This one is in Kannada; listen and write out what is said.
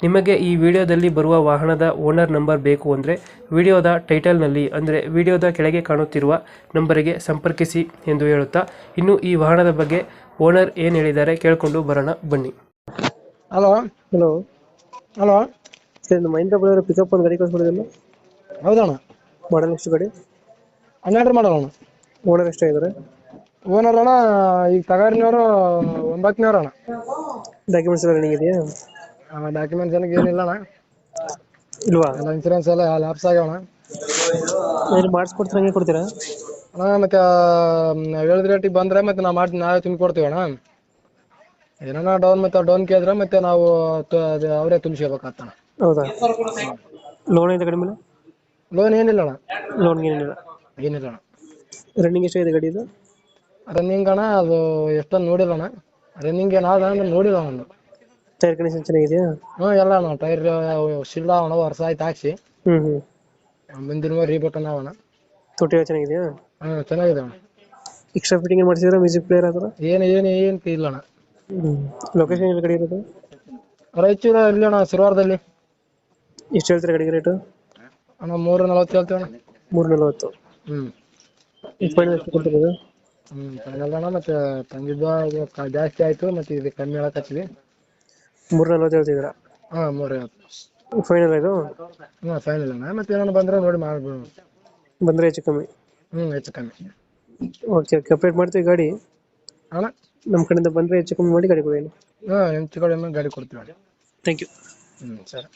ನಿಮಗೆ ಈ ವಿಡಿಯೋದಲ್ಲಿ ಬರುವ ವಾಹನದ ಓನರ್ ನಂಬರ್ ಬೇಕು ಅಂದರೆ ವಿಡಿಯೋದ ಟೈಟಲ್ನಲ್ಲಿ ಅಂದರೆ ವಿಡಿಯೋದ ಕೆಳಗೆ ಕಾಣುತ್ತಿರುವ ನಂಬರಿಗೆ ಸಂಪರ್ಕಿಸಿ ಎಂದು ಹೇಳುತ್ತಾ ಇನ್ನು ಈ ವಾಹನದ ಬಗ್ಗೆ ಓನರ್ ಏನು ಹೇಳಿದ್ದಾರೆ ಕೇಳಿಕೊಂಡು ಬರೋಣ ಬನ್ನಿ. Hello. Hello. Hello. Sir Mahindra Ballari pickup ಒಂದು ಗಾಡಿ ಕಳಿಸ್ಬಿಡಿದಲ್ಲ ಹೌದಣ್ಣ. ಮಾಡಲ್ ಎಷ್ಟು ಗಾಡಿ? ಹನ್ನೆರಡು ಮಾಡೋಣ ಓನರ್ ಎಷ್ಟಾಗಿದ್ದಾರೆ ಓನರ್ ಅಣ್ಣ ಈಗ ತಗಾರಿನವರು ಒಂಬತ್ತನೇವ್ರು ಅಣ್ಣ ಡಾಕ್ಯುಮೆಂಟ್ಸ್ ಎಲ್ಲ ರನ್ನಿಂಗ್ ಇದೆಯಾ ಡಾಕ್ಯುಮೆಂಟ್ಸ್ ಏನಕ್ಕೆ ಏನಿಲ್ಲ ಅಣ್ಣ. ಇಲ್ವಾ? ಎಲ್ಲ ಇನ್ಸೂರೆನ್ಸ್ ಎಲ್ಲ ಲ್ಯಾಪ್ಸ್ ಆಗ್ಯಾವಣ ಏನು ಮಾಡಿಸ್ಕೊಡ್ತೀರ ಹಂಗೆ ಕೊಡ್ತೀರಾ? ಅಣ್ಣ ಮತ್ತೆ ಹೇಳಿದ ರೇಟಿಗೆ ಬಂದ್ರೆ ಮತ್ತೆ ನಾವು ಮಾಡಿ ನಾವೇ ತುಂಬಿ ಕೊಡ್ತೀವಿ ಅಣ್ಣ. ಏನಣ್ಣ ಡೌನ್ ಮತ್ತೆ ಡೌನ್ ಕೇಳಿದ್ರೆ ಮತ್ತೆ ನಾವು ತ- ಅದು ಅವರೇ ತುಂಬಿಸ್ಕೋಬೇಕಾಗ್ತಣ ಹೌದಾ? ಲೋನ್ ಇದೆ ಕಡಿಮೆ ಲೋನ್ ಏನಿಲ್ಲ ಅಣ್ಣ. ಲೋನ್ ಏನಿಲ್ಲ? ಏನಿಲ್ಲ ಅಣ್ಣ. ರನ್ನಿಂಗ್ ಎಷ್ಟಾಗಿದೆ ಗಾಡಿ ಇದು? ರನ್ನಿಂಗ್ ಅಣ್ಣ ಅದು ಎಷ್ಟೊಂದು ನೋಡಿಲ್ಲ ಅಣ್ಣ. ರನ್ನಿಂಗ್ ಏನಾದ ಅಂದ್ರೆ ನೋಡಿಲ್ಲ ಒಂದು ಟೈರ್ ಕಂಡೀಷನ್ ಚೆನ್ನಾಗಿದೆಯಾ? ಹ್ಞೂ ಎಲ್ಲ ಅಣ್ಣ. ಟೈರ್ ಶಿಲ್ಲ ಅಣ್ಣ ವರ್ಷ ಆಯ್ತು ಹಾಕ್ಸಿ. ಹ್ಞೂ ಹ್ಞೂ ಮುಂದಿನ ರೀಬಟನ್ ಅಣ್ಣ ತೊಟ್ಟಿ ಚೆನ್ನಾಗಿದೆಯಾ? ಹ್ಮ್ ಚೆನ್ನಾಗಿದೆ ಅಣ್ಣ. ಎಕ್ಸ್ಟ್ರಾ ಫಿಟ್ಟಿಂಗ್ ಮಾಡಿಸಿದ್ರೆ ಮ್ಯೂಸಿಕ್ ಪ್ಲೇಯರ್ ಆದ್ರೆ ಏನು ಏನು ಏನು ಇಲ್ಲ ಅಣ್ಣ. ಲೊಕೇಶನ್ ಎಲ್ಲಿ ಕಡೆ ಇರೋದು? ರಾಯಚೂರು ಇಲ್ಲಿ ಅಣ್ಣ ಸಿರ್ವಾರದಲ್ಲಿ. ಎಷ್ಟು ಹೇಳ್ತೀರಾ ಗಾಡಿಗೆ ರೇಟು ಅಣ್ಣ ಮೂರು ನಲವತ್ತು ಹೇಳ್ತೀವಿ ಅಣ್ಣ. ಮೂರು ನಲ್ವತ್ತು. ಹ್ಮ್. ಫೈನಲ್ ಎಷ್ಟು ಕೊಡ್ತಿರೋದು ಹ್ಮ್ ಫೈನಲ್ ಅಣ್ಣ ಮತ್ತೆ ಕ- ಜಾಸ್ತಿ ಆಯ್ತು ಮತ್ತೆ ಇದು ಕಮ್ಮಿ ಹೇಳಕತ್ತೀವಿ ಮೂರು ನಲ್ವತ್ತು ಹೇಳ್ತಿದ್ದೀರಾ ಹಾ ಮೂರು ಐವತ್ತು ಫೈನಲ್ ಇದು? ಹಾಂ ಫೈನಲ್ ಅಣ್ಣ ಮತ್ತೆ ಏನಾರ ಬಂದ್ರೆ ನೋಡಿ ಮಾಡ್ಬೋದು. ಬಂದರೆ ಹೆಚ್ಚು ಕಮ್ಮಿ. ಹ್ಮ್ ಹೆಚ್ಚು ಕಮ್ಮಿ. ಓಕೆ ಓಕೆ ಅಪ್ಡೇಟ್ ಮಾಡ್ತೀವಿ ಗಾಡಿ? ಅಣ್ಣ? ನಮ್ಮ ಕಡೆಯಿಂದ ಬಂದರೆ ಹೆಚ್ಚು ಕಮ್ಮಿ ಮಾಡಿ ಗಾಡಿ ಕೊಡಿ ಹಾಂ ಹೆಚ್ಚು ಕಡಿಮೆ ಗಾಡಿ ಕೊಡ್ತೀವಿ. ಥ್ಯಾಂಕ್ ಯು ಹ್ಮ್ ಸರಿ.